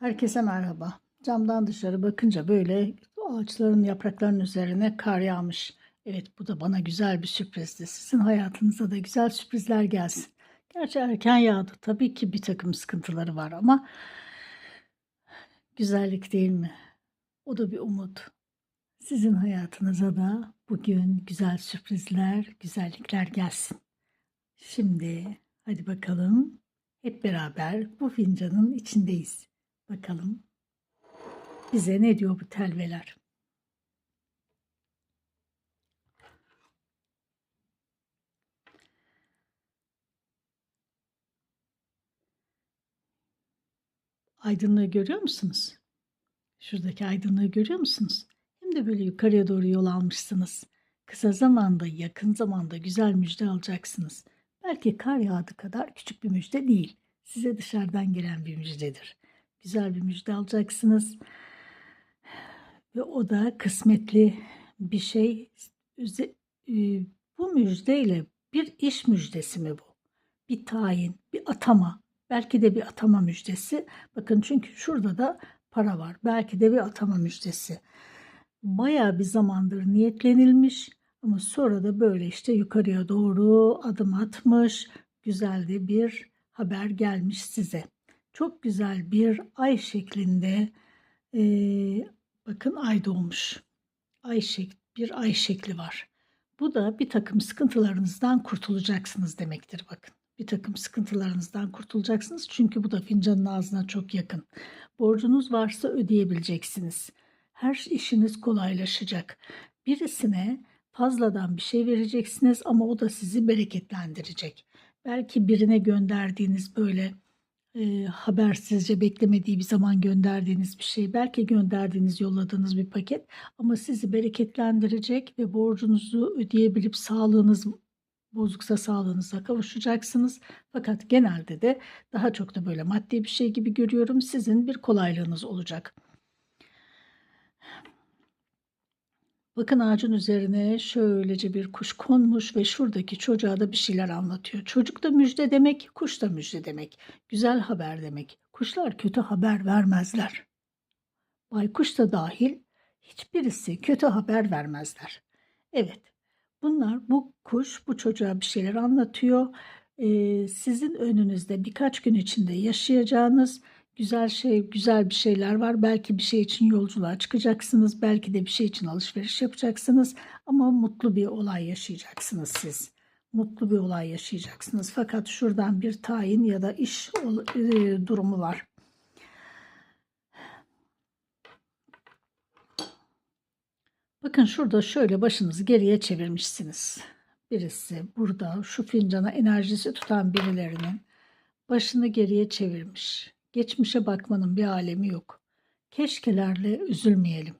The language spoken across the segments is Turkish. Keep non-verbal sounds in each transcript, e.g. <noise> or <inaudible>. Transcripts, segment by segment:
Herkese merhaba. Camdan dışarı bakınca böyle ağaçların yapraklarının üzerine kar yağmış. Evet bu da bana güzel bir sürprizdi. Sizin hayatınıza da güzel sürprizler gelsin. Gerçi erken yağdı. Tabii ki bir takım sıkıntıları var ama güzellik değil mi? O da bir umut. Sizin hayatınıza da bugün güzel sürprizler, güzellikler gelsin. Şimdi hadi bakalım hep beraber bu fincanın içindeyiz. Bakalım bize ne diyor bu telveler? Aydınlığı görüyor musunuz? Şuradaki aydınlığı görüyor musunuz? Hem de böyle yukarıya doğru yol almışsınız. Kısa zamanda, yakın zamanda güzel müjde alacaksınız. Belki kar yağdı kadar küçük bir müjde değil. Size dışarıdan gelen bir müjdedir. Güzel bir müjde alacaksınız. Ve o da kısmetli bir şey. E, Bu müjdeyle bir iş müjdesi mi bu? Bir tayin, bir atama. Belki de bir atama müjdesi. Bakın çünkü şurada da para var. Belki de bir atama müjdesi. Bayağı bir zamandır niyetlenilmiş ama sonra da böyle işte yukarıya doğru adım atmış. Güzel de bir haber gelmiş size. Çok güzel bir ay şeklinde eee, bakın ay doğmuş. Ay şek bir ay şekli var. Bu da bir takım sıkıntılarınızdan kurtulacaksınız demektir bakın. Bir takım sıkıntılarınızdan kurtulacaksınız çünkü bu da fincanın ağzına çok yakın. Borcunuz varsa ödeyebileceksiniz. Her işiniz kolaylaşacak. Birisine fazladan bir şey vereceksiniz ama o da sizi bereketlendirecek. Belki birine gönderdiğiniz böyle e, habersizce beklemediği bir zaman gönderdiğiniz bir şey, belki gönderdiğiniz, yolladığınız bir paket ama sizi bereketlendirecek ve borcunuzu ödeyebilip sağlığınız bozuksa sağlığınıza kavuşacaksınız. Fakat genelde de daha çok da böyle maddi bir şey gibi görüyorum. Sizin bir kolaylığınız olacak. Bakın ağacın üzerine şöylece bir kuş konmuş ve şuradaki çocuğa da bir şeyler anlatıyor. Çocuk da müjde demek, kuş da müjde demek. Güzel haber demek. Kuşlar kötü haber vermezler. Baykuş da dahil hiçbirisi kötü haber vermezler. Evet, bunlar bu kuş bu çocuğa bir şeyler anlatıyor. Ee, sizin önünüzde birkaç gün içinde yaşayacağınız güzel şey, güzel bir şeyler var. Belki bir şey için yolculuğa çıkacaksınız, belki de bir şey için alışveriş yapacaksınız ama mutlu bir olay yaşayacaksınız siz. Mutlu bir olay yaşayacaksınız. Fakat şuradan bir tayin ya da iş e, durumu var. Bakın şurada şöyle başınızı geriye çevirmişsiniz. Birisi burada şu fincana enerjisi tutan birilerinin başını geriye çevirmiş. Geçmişe bakmanın bir alemi yok. Keşkelerle üzülmeyelim.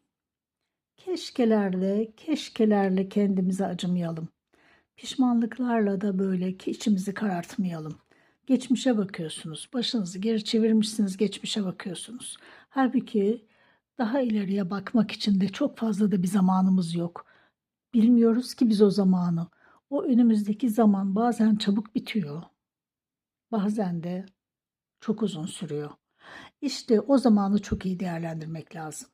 Keşkelerle, keşkelerle kendimize acımayalım. Pişmanlıklarla da böyle ki içimizi karartmayalım. Geçmişe bakıyorsunuz. Başınızı geri çevirmişsiniz, geçmişe bakıyorsunuz. Halbuki daha ileriye bakmak için de çok fazla da bir zamanımız yok. Bilmiyoruz ki biz o zamanı. O önümüzdeki zaman bazen çabuk bitiyor. Bazen de çok uzun sürüyor. İşte o zamanı çok iyi değerlendirmek lazım.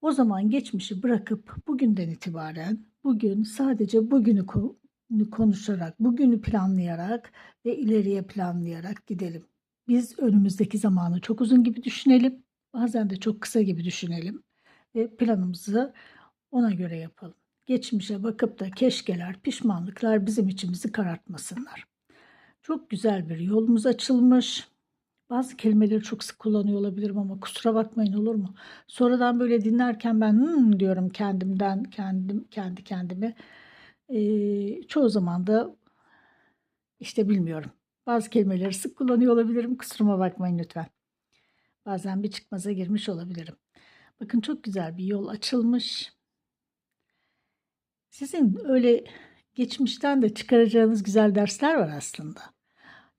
O zaman geçmişi bırakıp bugünden itibaren bugün sadece bugünü ko- konuşarak, bugünü planlayarak ve ileriye planlayarak gidelim. Biz önümüzdeki zamanı çok uzun gibi düşünelim, bazen de çok kısa gibi düşünelim ve planımızı ona göre yapalım. Geçmişe bakıp da keşkeler, pişmanlıklar bizim içimizi karartmasınlar. Çok güzel bir yolumuz açılmış. Bazı kelimeleri çok sık kullanıyor olabilirim ama kusura bakmayın olur mu? Sonradan böyle dinlerken ben "Hmm" diyorum kendimden, kendim kendi kendime. Ee, çoğu zaman da işte bilmiyorum. Bazı kelimeleri sık kullanıyor olabilirim. Kusuruma bakmayın lütfen. Bazen bir çıkmaza girmiş olabilirim. Bakın çok güzel bir yol açılmış. Sizin öyle geçmişten de çıkaracağınız güzel dersler var aslında.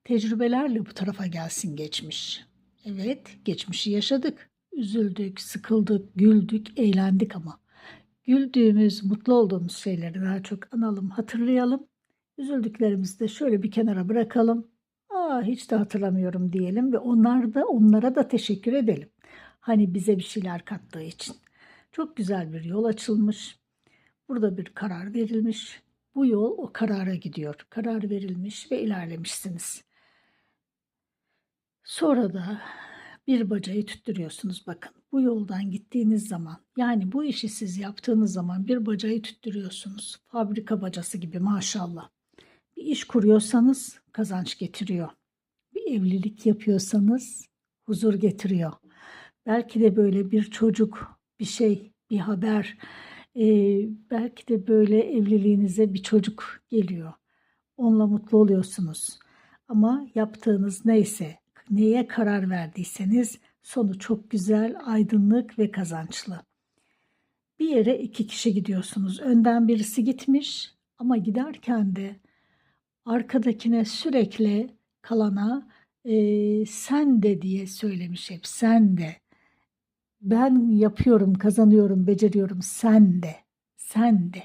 Tecrübelerle bu tarafa gelsin geçmiş. Evet, geçmişi yaşadık. Üzüldük, sıkıldık, güldük, eğlendik ama. Güldüğümüz, mutlu olduğumuz şeyleri daha çok analım, hatırlayalım. Üzüldüklerimizi de şöyle bir kenara bırakalım. Aa, hiç de hatırlamıyorum diyelim ve onlar da onlara da teşekkür edelim. Hani bize bir şeyler kattığı için. Çok güzel bir yol açılmış. Burada bir karar verilmiş. Bu yol o karara gidiyor. Karar verilmiş ve ilerlemişsiniz. Sonra da bir bacayı tüttürüyorsunuz. Bakın bu yoldan gittiğiniz zaman yani bu işi siz yaptığınız zaman bir bacayı tüttürüyorsunuz. Fabrika bacası gibi maşallah. Bir iş kuruyorsanız kazanç getiriyor. Bir evlilik yapıyorsanız huzur getiriyor. Belki de böyle bir çocuk, bir şey, bir haber, e, belki de böyle evliliğinize bir çocuk geliyor. Onunla mutlu oluyorsunuz. Ama yaptığınız neyse, neye karar verdiyseniz sonu çok güzel, aydınlık ve kazançlı. Bir yere iki kişi gidiyorsunuz. Önden birisi gitmiş ama giderken de arkadakine sürekli kalana e, sen de diye söylemiş hep sen de. Ben yapıyorum, kazanıyorum, beceriyorum sen de, sen de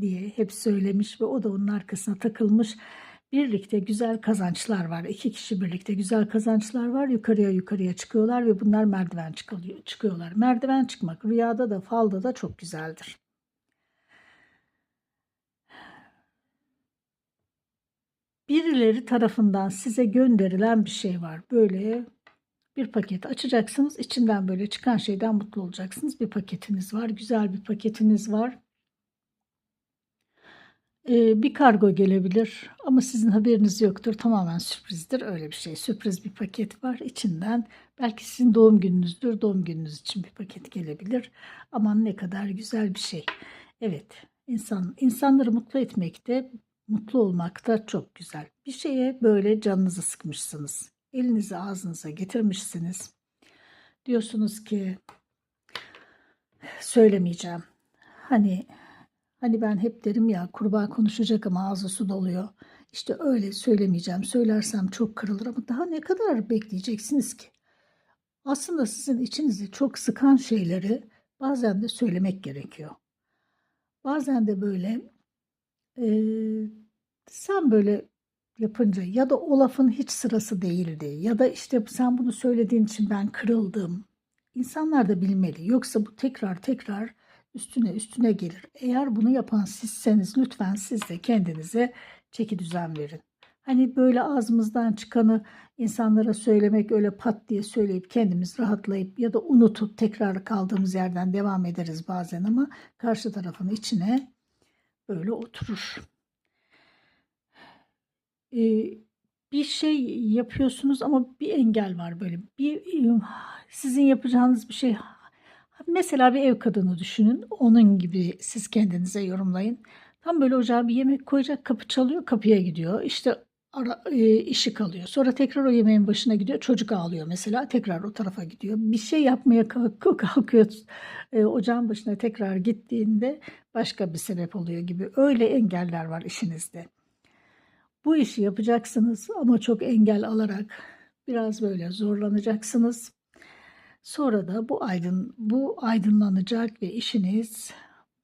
diye hep söylemiş ve o da onun arkasına takılmış. Birlikte güzel kazançlar var. İki kişi birlikte güzel kazançlar var. Yukarıya yukarıya çıkıyorlar ve bunlar merdiven çıkıyor, çıkıyorlar. Merdiven çıkmak rüyada da falda da çok güzeldir. Birileri tarafından size gönderilen bir şey var. Böyle bir paket açacaksınız. İçinden böyle çıkan şeyden mutlu olacaksınız. Bir paketiniz var. Güzel bir paketiniz var. Ee, bir kargo gelebilir ama sizin haberiniz yoktur. Tamamen sürprizdir. Öyle bir şey. Sürpriz bir paket var. İçinden belki sizin doğum gününüzdür. Doğum gününüz için bir paket gelebilir. Aman ne kadar güzel bir şey. Evet. insan insanları mutlu etmekte, mutlu olmak da çok güzel. Bir şeye böyle canınızı sıkmışsınız. Elinizi ağzınıza getirmişsiniz. Diyorsunuz ki söylemeyeceğim. Hani Hani ben hep derim ya kurbağa konuşacak ama ağzı su doluyor. İşte öyle söylemeyeceğim. Söylersem çok kırılır ama daha ne kadar bekleyeceksiniz ki? Aslında sizin içinizi çok sıkan şeyleri bazen de söylemek gerekiyor. Bazen de böyle e, sen böyle yapınca ya da o lafın hiç sırası değildi ya da işte sen bunu söylediğin için ben kırıldım. İnsanlar da bilmeli. Yoksa bu tekrar tekrar üstüne üstüne gelir. Eğer bunu yapan sizseniz lütfen siz de kendinize çeki düzen verin. Hani böyle ağzımızdan çıkanı insanlara söylemek öyle pat diye söyleyip kendimiz rahatlayıp ya da unutup tekrar kaldığımız yerden devam ederiz bazen ama karşı tarafın içine böyle oturur. Ee, bir şey yapıyorsunuz ama bir engel var böyle. Bir sizin yapacağınız bir şey Mesela bir ev kadını düşünün. Onun gibi siz kendinize yorumlayın. Tam böyle ocağa bir yemek koyacak kapı çalıyor kapıya gidiyor. İşte ara, e, işi kalıyor. Sonra tekrar o yemeğin başına gidiyor. Çocuk ağlıyor mesela. Tekrar o tarafa gidiyor. Bir şey yapmaya kalkıyor. <laughs> kalkıyor e, ocağın başına tekrar gittiğinde başka bir sebep oluyor gibi. Öyle engeller var işinizde. Bu işi yapacaksınız ama çok engel alarak biraz böyle zorlanacaksınız. Sonra da bu aydın bu aydınlanacak ve işiniz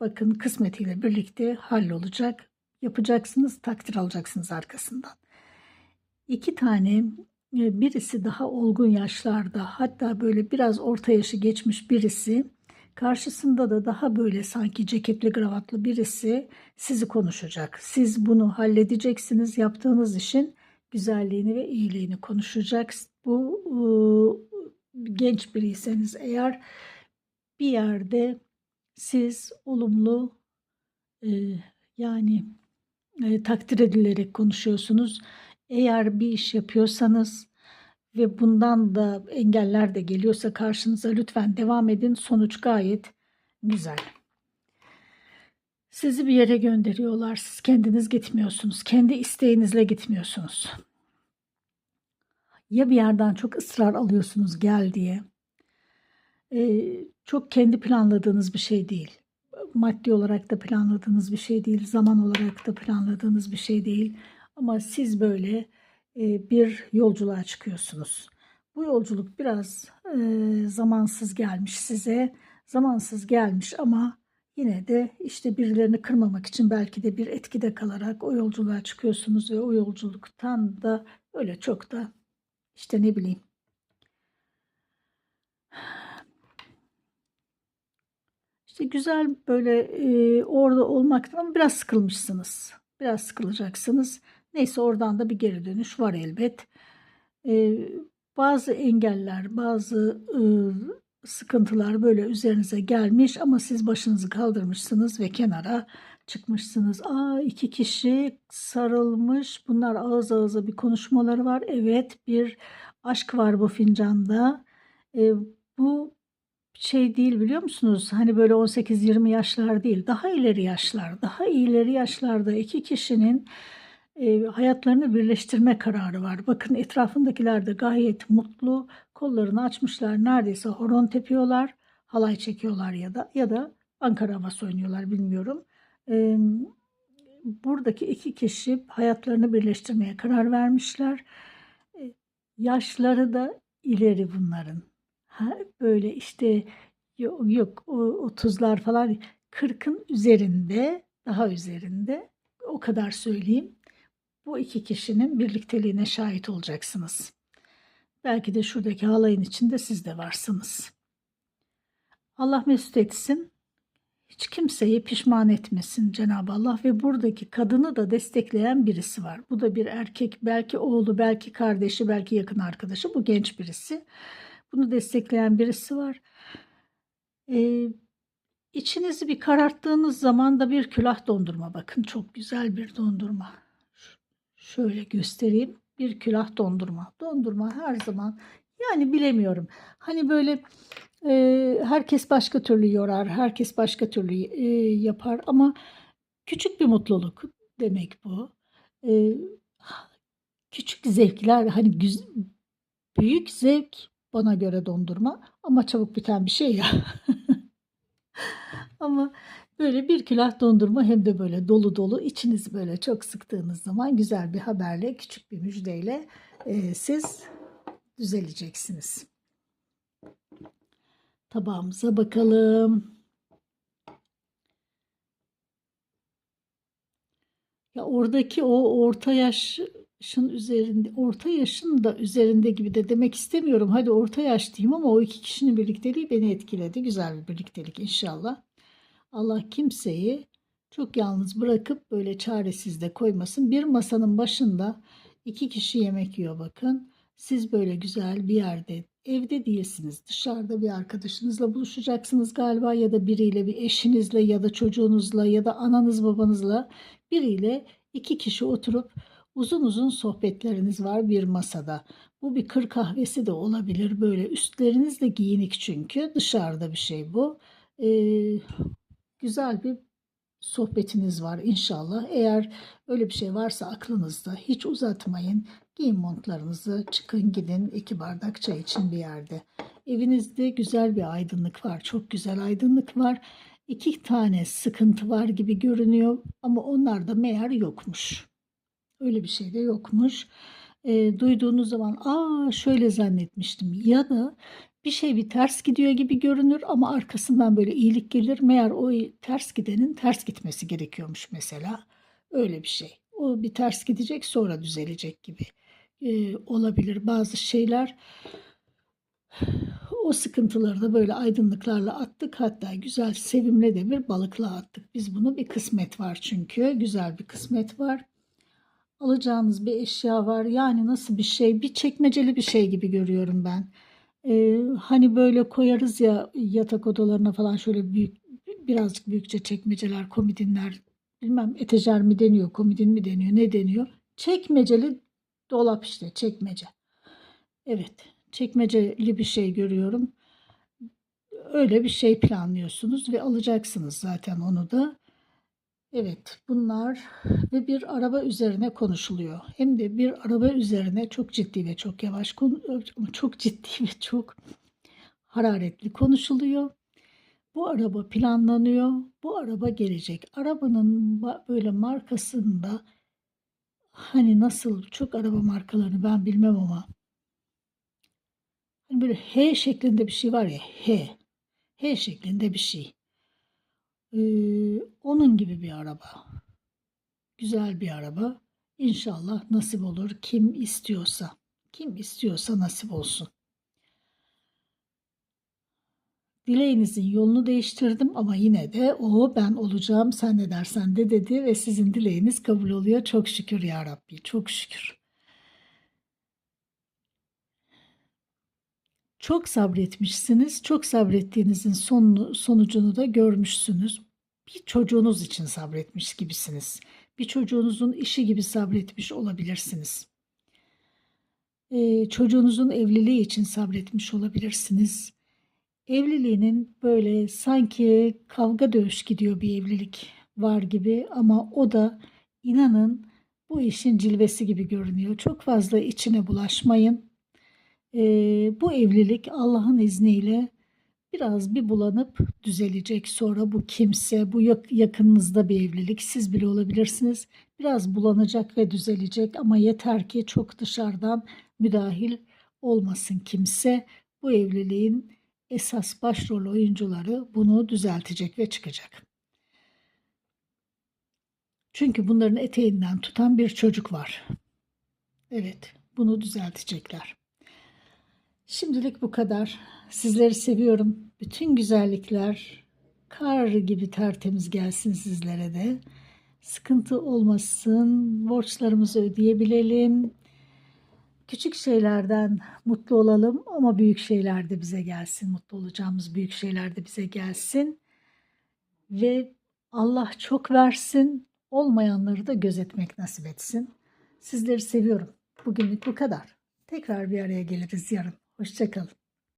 bakın kısmetiyle birlikte hallolacak. Yapacaksınız, takdir alacaksınız arkasından. İki tane e, birisi daha olgun yaşlarda hatta böyle biraz orta yaşı geçmiş birisi karşısında da daha böyle sanki ceketli gravatlı birisi sizi konuşacak. Siz bunu halledeceksiniz yaptığınız işin güzelliğini ve iyiliğini konuşacak. Bu genç biriyseniz eğer bir yerde siz olumlu e, yani e, takdir edilerek konuşuyorsunuz. Eğer bir iş yapıyorsanız ve bundan da engeller de geliyorsa karşınıza lütfen devam edin. Sonuç gayet güzel. Sizi bir yere gönderiyorlar. Siz kendiniz gitmiyorsunuz. Kendi isteğinizle gitmiyorsunuz ya bir yerden çok ısrar alıyorsunuz gel diye. Ee, çok kendi planladığınız bir şey değil. Maddi olarak da planladığınız bir şey değil. Zaman olarak da planladığınız bir şey değil. Ama siz böyle e, bir yolculuğa çıkıyorsunuz. Bu yolculuk biraz e, zamansız gelmiş size. Zamansız gelmiş ama yine de işte birilerini kırmamak için belki de bir etkide kalarak o yolculuğa çıkıyorsunuz ve o yolculuktan da Öyle çok da işte ne bileyim. İşte güzel böyle e, orada olmaktan biraz sıkılmışsınız. Biraz sıkılacaksınız. Neyse oradan da bir geri dönüş var elbet. E, bazı engeller, bazı e, sıkıntılar böyle üzerinize gelmiş ama siz başınızı kaldırmışsınız ve kenara çıkmışsınız. Aa iki kişi sarılmış. Bunlar ağız ağıza bir konuşmaları var. Evet bir aşk var bu fincanda. E, bu şey değil biliyor musunuz? Hani böyle 18-20 yaşlar değil. Daha ileri yaşlar. Daha ileri yaşlarda iki kişinin e, hayatlarını birleştirme kararı var. Bakın etrafındakiler de gayet mutlu. Kollarını açmışlar. Neredeyse horon tepiyorlar. Halay çekiyorlar ya da ya da Ankara havası oynuyorlar bilmiyorum. E, buradaki iki kişi hayatlarını birleştirmeye karar vermişler. E, yaşları da ileri bunların. Ha, böyle işte yok, yok o 30'lar falan 40'ın üzerinde daha üzerinde o kadar söyleyeyim. Bu iki kişinin birlikteliğine şahit olacaksınız. Belki de şuradaki halayın içinde siz de varsınız. Allah mesut etsin. Hiç kimseyi pişman etmesin Cenab-ı Allah ve buradaki kadını da destekleyen birisi var. Bu da bir erkek, belki oğlu, belki kardeşi, belki yakın arkadaşı. Bu genç birisi. Bunu destekleyen birisi var. Ee, içinizi bir kararttığınız zaman da bir külah dondurma. Bakın çok güzel bir dondurma. Şöyle göstereyim. Bir külah dondurma. Dondurma her zaman yani bilemiyorum. Hani böyle herkes başka türlü yorar, herkes başka türlü yapar ama küçük bir mutluluk demek bu. Küçük zevkler hani büyük zevk bana göre dondurma ama çabuk biten bir şey ya. <laughs> ama böyle bir külah dondurma hem de böyle dolu dolu içinizi böyle çok sıktığınız zaman güzel bir haberle küçük bir müjdeyle siz düzeleceksiniz. Tabağımıza bakalım. Ya oradaki o orta yaşın üzerinde, orta yaşın da üzerinde gibi de demek istemiyorum. Hadi orta yaş diyeyim ama o iki kişinin birlikteliği beni etkiledi. Güzel bir birliktelik inşallah. Allah kimseyi çok yalnız bırakıp böyle çaresiz de koymasın. Bir masanın başında iki kişi yemek yiyor bakın. Siz böyle güzel bir yerde evde değilsiniz. Dışarıda bir arkadaşınızla buluşacaksınız galiba ya da biriyle bir eşinizle ya da çocuğunuzla ya da ananız babanızla biriyle iki kişi oturup uzun uzun sohbetleriniz var bir masada. Bu bir kır kahvesi de olabilir böyle üstleriniz de giyinik çünkü dışarıda bir şey bu. Ee, güzel bir sohbetiniz var inşallah. Eğer öyle bir şey varsa aklınızda hiç uzatmayın. Giyin montlarınızı, çıkın gidin iki bardak çay için bir yerde. Evinizde güzel bir aydınlık var, çok güzel aydınlık var. İki tane sıkıntı var gibi görünüyor ama onlar da meğer yokmuş. Öyle bir şey de yokmuş. E, duyduğunuz zaman aa şöyle zannetmiştim ya da bir şey bir ters gidiyor gibi görünür ama arkasından böyle iyilik gelir. Meğer o ters gidenin ters gitmesi gerekiyormuş mesela. Öyle bir şey. O bir ters gidecek sonra düzelecek gibi e, olabilir bazı şeyler. O sıkıntıları da böyle aydınlıklarla attık. Hatta güzel sevimle de bir balıkla attık. Biz bunu bir kısmet var çünkü. Güzel bir kısmet var. Alacağınız bir eşya var. Yani nasıl bir şey? Bir çekmeceli bir şey gibi görüyorum ben. Ee, hani böyle koyarız ya yatak odalarına falan şöyle büyük birazcık büyükçe çekmeceler, komodinler bilmem etejer mi deniyor, komodin mi deniyor, ne deniyor? Çekmeceli dolap işte çekmece. Evet, çekmeceli bir şey görüyorum. Öyle bir şey planlıyorsunuz ve alacaksınız zaten onu da. Evet, bunlar ve bir araba üzerine konuşuluyor. Hem de bir araba üzerine çok ciddi ve çok yavaş çok ciddi ve çok hararetli konuşuluyor. Bu araba planlanıyor. Bu araba gelecek. Arabanın böyle markasında hani nasıl çok araba markalarını ben bilmem ama hani böyle H şeklinde bir şey var ya H. H şeklinde bir şey. Ee, onun gibi bir araba. Güzel bir araba. İnşallah nasip olur. Kim istiyorsa. Kim istiyorsa nasip olsun. Dileğinizin yolunu değiştirdim ama yine de o ben olacağım sen ne dersen de dedi ve sizin dileğiniz kabul oluyor. Çok şükür ya Rabbi. Çok şükür. Çok sabretmişsiniz. Çok sabrettiğinizin sonunu, sonucunu da görmüşsünüz. Bir çocuğunuz için sabretmiş gibisiniz. Bir çocuğunuzun işi gibi sabretmiş olabilirsiniz. Ee, çocuğunuzun evliliği için sabretmiş olabilirsiniz. Evliliğinin böyle sanki kavga dövüş gidiyor bir evlilik var gibi ama o da inanın bu işin cilvesi gibi görünüyor. Çok fazla içine bulaşmayın. Ee, bu evlilik Allah'ın izniyle biraz bir bulanıp düzelecek. Sonra bu kimse, bu yak- yakınınızda bir evlilik, siz bile olabilirsiniz. Biraz bulanacak ve düzelecek ama yeter ki çok dışarıdan müdahil olmasın kimse. Bu evliliğin esas başrol oyuncuları bunu düzeltecek ve çıkacak. Çünkü bunların eteğinden tutan bir çocuk var. Evet, bunu düzeltecekler. Şimdilik bu kadar. Sizleri seviyorum. Bütün güzellikler kar gibi tertemiz gelsin sizlere de. Sıkıntı olmasın, borçlarımızı ödeyebilelim. Küçük şeylerden mutlu olalım ama büyük şeyler de bize gelsin. Mutlu olacağımız büyük şeyler de bize gelsin. Ve Allah çok versin, olmayanları da gözetmek nasip etsin. Sizleri seviyorum. Bugünlük bu kadar. Tekrar bir araya geliriz yarın. Hoşçakalın.